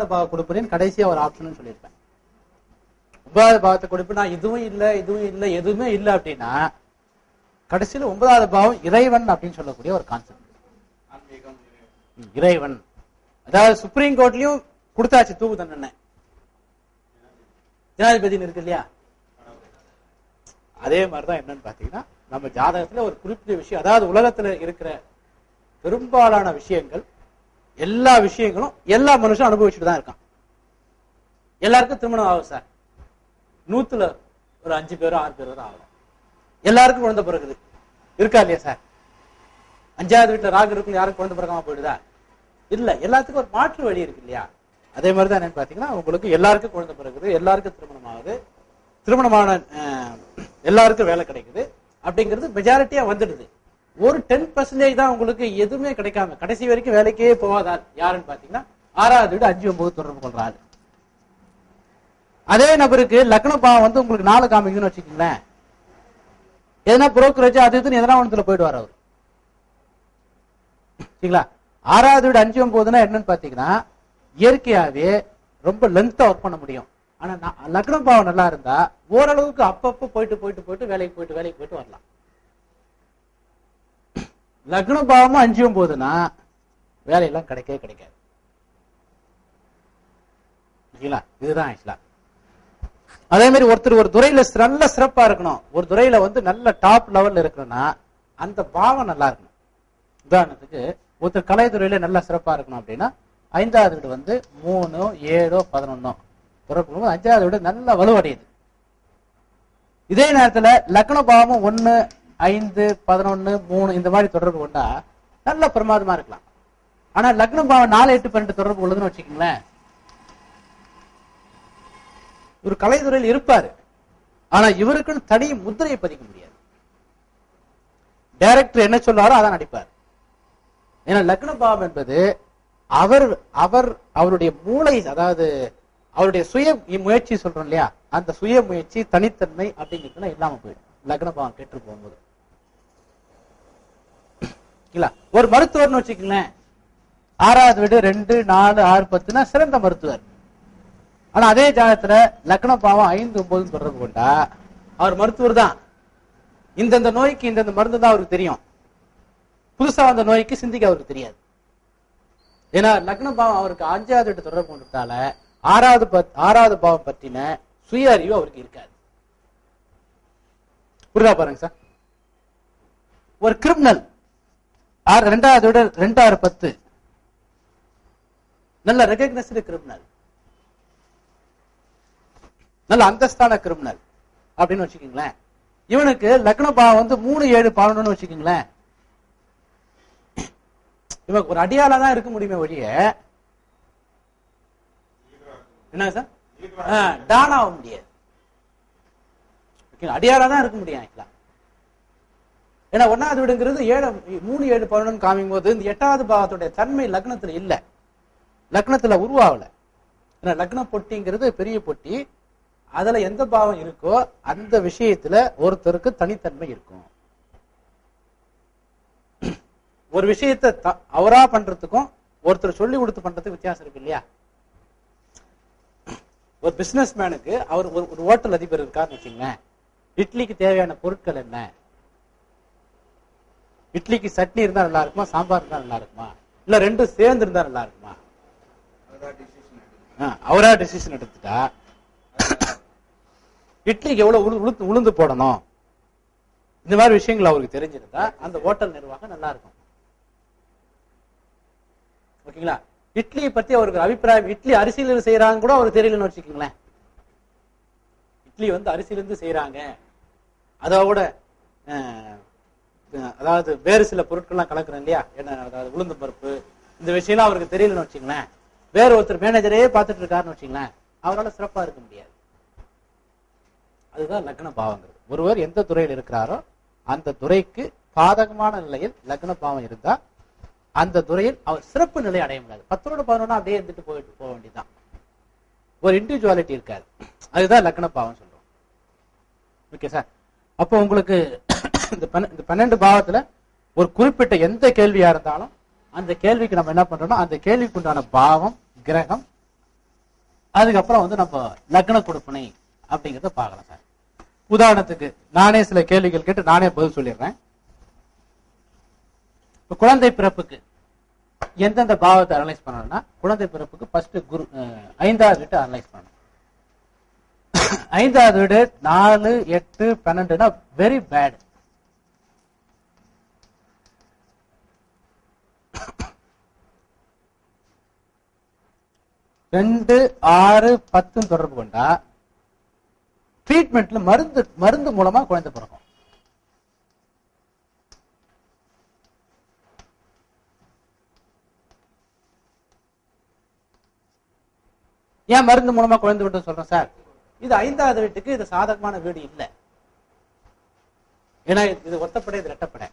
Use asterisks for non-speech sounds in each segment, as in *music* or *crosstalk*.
பாவ கொடுப்பேன் கடைசியா ஒரு ஆப்ஷன் சொல்லியிருப்பேன். ஒன்பதாவது பாவத்தை கொடுப்பேன் நான் இதுவும் இல்ல இதுவும் இல்ல எதுவுமே இல்ல அப்படின்னா கடைசியில ஒன்பதாவது பாவம் இறைவன் அப்படின்னு சொல்லக்கூடிய ஒரு கான்செப்ட் இறைவன். அதாவது சுப்ரீம் கோர்ட்லயும் கொடுத்தாச்சு தூக்கு தண்டனை. ஜனாதிபதினு இருக்கு இல்லையா? அதே மாதிரிதான் என்னன்னு பாத்தீங்கன்னா நம்ம ஜாதகத்துல ஒரு குறிப்பிட்ட விஷயம் அதாவது உலகத்துல இருக்கிற பெரும்பாலான விஷயங்கள் எல்லா விஷயங்களும் எல்லா மனுஷனும் அனுபவிச்சுட்டு தான் இருக்கான். எல்லாருக்கும் திருமணம் ஆகும் சார். நூத்துல ஒரு அஞ்சு பேரோ ஆறு பேரோ தான் ஆகும். எல்லாருக்கும் குழந்தை பிறகுது இருக்கா இல்லையா சார்? அஞ்சாவது வீட்டுல ராகு இருக்கும் யாரும் குழந்தை பிறக்காம போயிடுதா? இல்ல எல்லாத்துக்கும் ஒரு மாற்று வழி இருக்கு இல்லையா? அதே மாதிரி தான் என்னன்னு பாத்தீங்கன்னா உங்களுக்கு எல்லாருக்கும் குழந்தை பிறகுது எல்லாருக்கும் திருமணம் ஆகுது. திருமணமான எல்லாருக்கும் வேலை கிடைக்குது. அப்படிங்கிறது மெஜாரிட்டியா வந்துடுது. ஒரு டென் பர்சன்டேஜ் தான் உங்களுக்கு எதுவுமே கிடைக்காம கடைசி வரைக்கும் வேலைக்கே போகாதால் யாருன்னு பாத்தீங்கன்னா ஆறாவது வீடு அஞ்சு ஒன்பது தொடர்பு கொள்ற அதே நபருக்கு லக்ன பாவம் வந்து உங்களுக்கு நாலு காமிக்குதுன்னு வச்சுக்கோங்களேன். எதனா புரோக்கரேஜ் அது இதுன்னு எதனா ஒன்றுல போயிடுவார் அவர். சரிங்களா? ஆறாவது வீடு அஞ்சு ஒன்பதுனா என்னன்னு பாத்தீங்கன்னா இயற்கையாவே ரொம்ப லென்த்தா ஒர்க் பண்ண முடியும். ஆனா நான் லக்னம் பாவம் நல்லா இருந்தா ஓரளவுக்கு அப்பப்போ போயிட்டு போயிட்டு போயிட்டு வேலைக்கு போயிட்டு வேலைக்கு போயிட்டு வரலாம். லக்ன பாவமும் அஞ்சும் போகுதுன்னா வேலையெல்லாம் கிடைக்கவே கிடைக்காது. இதுதான் ஆக்சுவலா அதே மாதிரி ஒருத்தர் ஒரு துறையில நல்ல சிறப்பா இருக்கணும். ஒரு துறையில வந்து நல்ல டாப் லெவல்ல இருக்கணும்னா அந்த பாவம் நல்லா இருக்கணும். உதாரணத்துக்கு ஒருத்தர் கலைத்துறையில நல்லா சிறப்பா இருக்கணும் அப்படின்னா ஐந்தாவது வீடு வந்து மூணு ஏழோ பதினொன்னோ. தொடர்பு அஞ்சாவது வீடு நல்ல வலுவடையுது. இதே நேரத்துல லக்ன பாவமும் ஒன்னு ஐந்து பதினொன்னு மூணு இந்த மாதிரி தொடர்பு கொண்டா நல்ல பிரமாதமா இருக்கலாம். ஆனா லக்னம் பாவம் நாலு எட்டு பன்னெண்டு தொடர்பு உள்ளதுன்னு வச்சுக்கோங்களேன். இவர் கலைத்துறையில் இருப்பாரு. ஆனா இவருக்குன்னு தனி முத்திரையை பதிக்க முடியாது. டைரக்டர் என்ன சொல்றாரோ அதான் நடிப்பார். ஏன்னா லக்ன பாவம் என்பது அவர் அவர் அவருடைய மூளை அதாவது அவருடைய சுய முயற்சி சொல்றோம் இல்லையா? அந்த சுய முயற்சி தனித்தன்மை அப்படிங்கிறதுலாம் இல்லாம போயிடும். லக்ன பாவம் கேட்டு போகும்போது. இல்ல ஒரு மருத்துவர்னு வச்சுக்கங்களேன். ஆறாவது வீடு ரெண்டு நாலு ஆறு பத்துனா சிறந்த மருத்துவர். ஆனா அதே ஜாதகத்துல லக்ன பாவம் ஐந்து ஒன்பது தொடர்பு கொண்டா அவர் மருத்துவர் தான். இந்தந்த நோய்க்கு இந்தந்த மருந்து தான் அவருக்கு தெரியும். புதுசா வந்த நோய்க்கு சிந்திக்க அவருக்கு தெரியாது. ஏன்னா லக்ன பாவம் அவருக்கு அஞ்சாவது வீட்டு தொடர்பு கொண்டதால ஆறாவது பத்- ஆறாவது பாவம் பற்றின சுய அறிவு அவருக்கு இருக்காது. புரியுதா பாருங்க சார்? ஒரு கிரிமினல். ஆறு ரெண்டாவது விட ரெண்டாறு பத்து. நல்ல ரெகக்னைஸ்டு கிரிமினல் நல்ல அந்தஸ்தான கிரிமினல் அப்படின்னு வச்சுக்கோங்களேன். இவனுக்கு லக்ன பாவம் வந்து மூணு ஏழு பதினொன்னு வச்சுக்கோங்களேன். இவன் ஒரு அடியால தான் இருக்க முடியுமே ஒழிய என்ன சார்? டான் ஆக முடியாது. அடியாரா தான் இருக்க முடியும் ஆக்சுவலா ஏன்னா ஒன்னாவது வீடுங்கிறது ஏழு மூணு ஏழு பதினொன்று காமிக்கும் போது இந்த எட்டாவது பாவத்துடைய தன்மை லக்னத்துல இல்லை. லக்னத்துல உருவாகல. ஏன்னா லக்ன பொட்டிங்கிறது பெரிய பொட்டி. அதுல எந்த பாவம் இருக்கோ அந்த விஷயத்துல ஒருத்தருக்கு தனித்தன்மை இருக்கும். ஒரு விஷயத்த அவரா பண்றதுக்கும் ஒருத்தர் சொல்லி கொடுத்து பண்றதுக்கு வித்தியாசம் இருக்கு இல்லையா? ஒரு பிசினஸ் மேனுக்கு அவர் ஒரு ஒரு ஹோட்டல் அதிபர் இருக்காருன்னு வச்சுங்களேன் இட்லிக்கு தேவையான பொருட்கள் என்ன? இட்லிக்கு சட்னி இருந்தா நல்லா இருக்குமா சாம்பார் இருந்தா நல்லா இருக்குமா? இல்ல ரெண்டும் சேர்ந்து இருந்தா நல்லா இருக்குமா? அவரா டிசிஷன் எடுத்துட்டா? இட்லிக்கு எவ்வளவு உளு- உளுந்து உளுந்து போடணும்? இந்த மாதிரி விஷயங்கள் அவருக்கு தெரிஞ்சிருந்தா அந்த ஹோட்டல் நிர்வாகம் நல்லா இருக்கும். ஓகேங்களா? இட்லியை பத்தி அவருக்கு அபிப்பிராயம் இட்லி அரிசியில செய்யறாங்க கூட அவருக்கு தெரியலன்னு வச்சுக்கோங்களேன். இட்லி வந்து அரிசியிலிருந்து செய்யறாங்க அதோட அதாவது வேறு சில பொருட்கள்லாம் கலக்குறோம் இல்லையா? என்ன அதாவது உளுந்து பருப்பு இந்த விஷயம்லாம் அவருக்கு தெரியலன்னு வச்சுங்களேன். வேற ஒருத்தர் மேனேஜரே பார்த்துட்டு இருக்காருன்னு வச்சுங்களேன். அவரால் சிறப்பா இருக்க முடியாது. அதுதான் லக்ன பாவங்கிறது. ஒருவர் எந்த துறையில் இருக்கிறாரோ அந்த துறைக்கு பாதகமான நிலையில் லக்ன பாவம் இருந்தா அந்த துறையில் அவர் சிறப்பு நிலை அடைய முடியாது. பத்தோட பதினொன்னா அப்படியே இருந்துட்டு போயிட்டு போக வேண்டியதுதான். ஒரு இண்டிவிஜுவாலிட்டி இருக்காது. அதுதான் லக்ன பாவம் சொல்றோம். ஓகே சார் அப்போ உங்களுக்கு இந்த இந்த பன்னெண்டு பாவத்துல ஒரு குறிப்பிட்ட எந்த கேள்வியா இருந்தாலும் அந்த கேள்விக்கு நம்ம என்ன பண்றோம்னா அந்த கேள்விக்கு உண்டான பாவம் கிரகம் அதுக்கப்புறம் வந்து நம்ம லக்ன கொடுப்பனை அப்படிங்கறத பார்க்கலாம் சார். உதாரணத்துக்கு நானே சில கேள்விகள் கேட்டு நானே பதில் சொல்லிடுறேன். இப்ப குழந்தை பிறப்புக்கு எந்தெந்த பாவத்தை அனலைஸ் பண்ணணும்னா குழந்தை பிறப்புக்கு ஃபர்ஸ்ட் குரு ஐந்தாவது வீட்டு அனலைஸ் பண்ணணும். ஐந்தாவது வீடு நாலு எட்டு பன்னெண்டுனா வெரி பேட் ரெண்டு ஆறு பத்து தொடர்பு கொண்டா ட்ரீட்மெண்ட்ல மருந்து மருந்து மூலமா குழந்தை பிறக்கும். ஏன் மருந்து மூலமா குழந்தை விட்டு சொல்றேன் சார்? இது ஐந்தாவது வீட்டுக்கு இது சாதகமான வீடு இல்லை. ஏன்னா இது- ஒத்தப்படை இது ரெட்டப்படை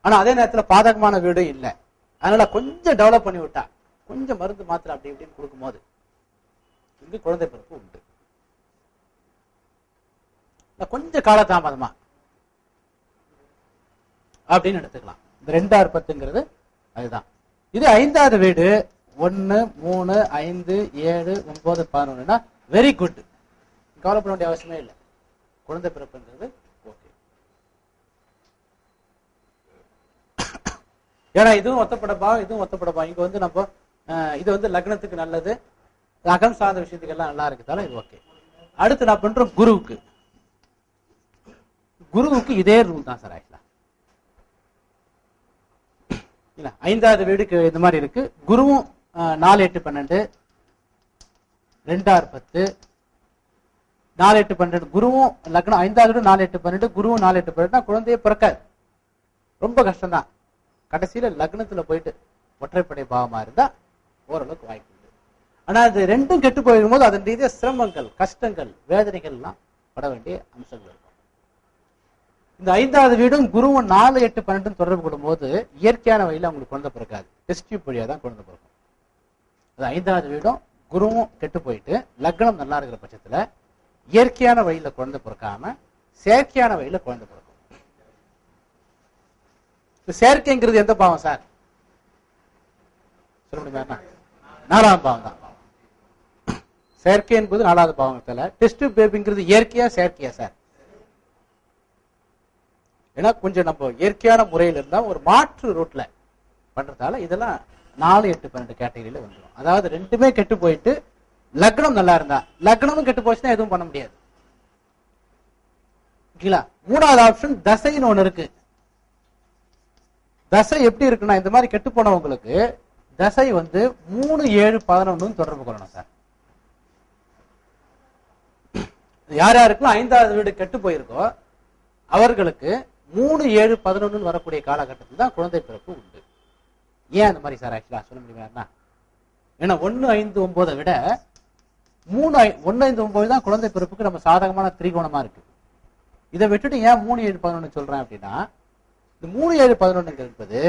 ஆனா அதே நேரத்துல பாதகமான வீடும் இல்லை. அதனால கொஞ்சம் டெவலப் பண்ணி விட்டா கொஞ்சம் மருந்து மாத்திரை அப்படி இப்படின்னு கொடுக்கும்போது இங்கு குழந்தை பிறப்பு உண்டு. கொஞ்சம் காலதாமதமா அப்படின்னு எடுத்துக்கலாம். இந்த ரெண்டாயிரம் பத்துங்கிறது அதுதான். இது ஐந்தாவது வீடு. ஒன்னு மூணு ஐந்து ஏழு ஒன்பது பதினொன்னுனா வெரி குட் கவலைப்பட வேண்டிய அவசியமே இல்லை. குழந்தை பிறப்புங்கிறது ஓகே ஏன்னா இதுவும் ஒத்தப்படப்பா இதுவும் ஒத்தப்படப்பா. இங்க வந்து நம்ம இது வந்து லக்னத்துக்கு நல்லது. அகம் சார்ந்த விஷயத்துக்கு எல்லாம் நல்லா இருக்குதால இது ஓகே. அடுத்து நான் பண்றோம் குருவுக்கு. குருவுக்கு இதே ரூல் தான் சார் ஆக்சுவலா. இல்ல ஐந்தாவது வீடுக்கு இந்த மாதிரி இருக்கு. குருவும் நாலு எட்டு பன்னெண்டு ரெண்டாறு பத்து நாலு எட்டு பன்னெண்டு. குருவும் லக்னம் ஐந்தாவது வீடு நாலு எட்டு பன்னெண்டு குருவும் நாலு எட்டு பன்னெண்டுனா குழந்தையே பிறக்காது. ரொம்ப கஷ்டம்தான். கடைசியில லக்னத்துல போயிட்டு ஒற்றைப்படை பாவமா இருந்தா ஓரளவுக்கு வாய்ப்பு உண்டு. ஆனா அது ரெண்டும் கெட்டு போயிடும் போது அதன் ரீதியா சிரமங்கள் கஷ்டங்கள் வேதனைகள் எல்லாம் பட வேண்டிய அம்சங்கள் இருக்கும். இந்த ஐந்தாவது வீடும் குருவும் நாலு எட்டு பன்னெண்டும் தொடர்பு கொள்ளும்போது இயற்கையான வழியில அவங்களுக்கு குழந்தை பிறக்காது. டெஸ்டியூப் வழியாக தான் குழந்தை பிறக்கும். அது ஐந்தாவது வீடும் குருவும் கெட்டு போயிட்டு லக்னம் நல்லா இருக்கிற பட்சத்துல இயற்கையான வழியில குழந்தை பிறக்காம செயற்கையான வழியில குழந்தை பிறக்கும். செயற்கைங்கிறது எந்த பாவம் சார்? சொல்ல முடியுமா? நாலாவது பாவம் தான் செயற்கை என்பது நாலாவது பாவத்துல டெஸ்ட் பேபிங்கிறது இயற்கையா செயற்கையா சார் ஏன்னா கொஞ்சம் நம்ம இயற்கையான முறையில் இருந்தா ஒரு மாற்று ரூட்ல பண்றதால இதெல்லாம் நாலு எட்டு பன்னெண்டு கேட்டகரியில வந்துடும் அதாவது ரெண்டுமே கெட்டு போயிட்டு லக்னம் நல்லா இருந்தா லக்னமும் கெட்டு போச்சுன்னா எதுவும் பண்ண முடியாது. ஓகேங்களா மூணாவது ஆப்ஷன் தசைன்னு ஒண்ணு இருக்கு. தசை எப்படி இருக்குன்னா இந்த மாதிரி கெட்டு போனவங்களுக்கு தசை வந்து மூணு ஏழு பதினொன்னு தொடர்பு கொள்ளணும் சார். யார் யாருக்கும் ஐந்தாவது வீடு கெட்டு போயிருக்கோ அவர்களுக்கு மூணு ஏழு பதினொன்னு வரக்கூடிய காலகட்டத்தில் தான் குழந்தை பிறப்பு உண்டு. ஏன் அந்த மாதிரி சார் ஆக்சுவலா சொல்ல முடியுமா ஏன்னா ஒன்னு ஐந்து ஒன்பதை விட மூணு ஐ- ஐந்து ஒன்பது தான் குழந்தை பிறப்புக்கு நம்ம சாதகமான திரிகோணமா இருக்கு. இதை விட்டுட்டு ஏன் மூணு ஏழு பதினொன்னு சொல்றேன் அப்படின்னா இந்த மூணு ஏழு பதினொன்னு என்பது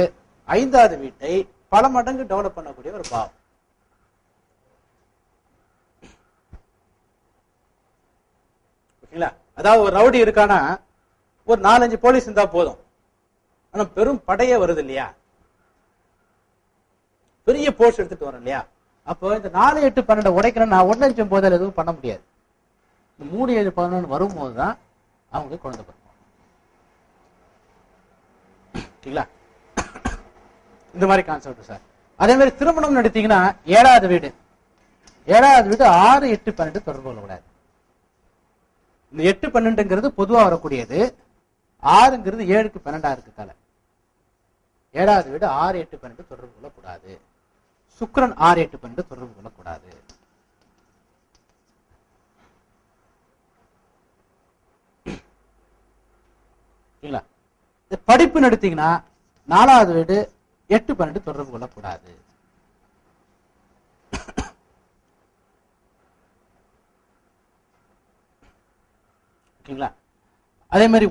ஐந்தாவது வீட்டை பல மடங்கு டெவலப் பண்ணக்கூடிய ஒரு பாவம். ஓகேங்களா? அதாவது ஒரு ரவுடி இருக்கானா ஒரு நாலஞ்சு போலீஸ் இருந்தா போதும். ஆனா பெரும் படையே வருது இல்லையா? பெரிய போர்ஸ் எடுத்துட்டு வரோம் இல்லையா? அப்போ இந்த நாலு எட்டு பன்னெண்டு உடைக்கணும் நான் ஒன்னு அஞ்சு போதில் எதுவும் பண்ண முடியாது. இந்த மூணு ஏழு பதினொன்று வரும்போது தான் அவங்க குழந்தை பிறக்கும். சரிங்களா இந்த மாதிரி கான்செப்ட் சார் அதே மாதிரி திருமணம் எடுத்தீங்கன்னா ஏழாவது வீடு. ஏழாவது வீடு ஆறு எட்டு பன்னெண்டு தொடர்பு கொள்ளக்கூடாது. இந்த எட்டு பன்னெண்டுங்கிறது பொதுவாக வரக்கூடியது. ஆறுங்கிறது ஏழுக்கு பன்னெண்டா இருக்கு தலை. ஏழாவது வீடு ஆறு எட்டு பன்னெண்டு தொடர்பு கொள்ளக்கூடாது. சுக்கரன் ஆறு எட்டு பன்னெண்டு தொடர்பு கொள்ளக்கூடாது. *clears throat* படிப்பு நடத்தீங்கன்னா நாலாவது வீடு எட்டு பன்னெண்டு தொடர்பு கொள்ளக்கூடாது. ஓகேங்களா? அதே மாதிரி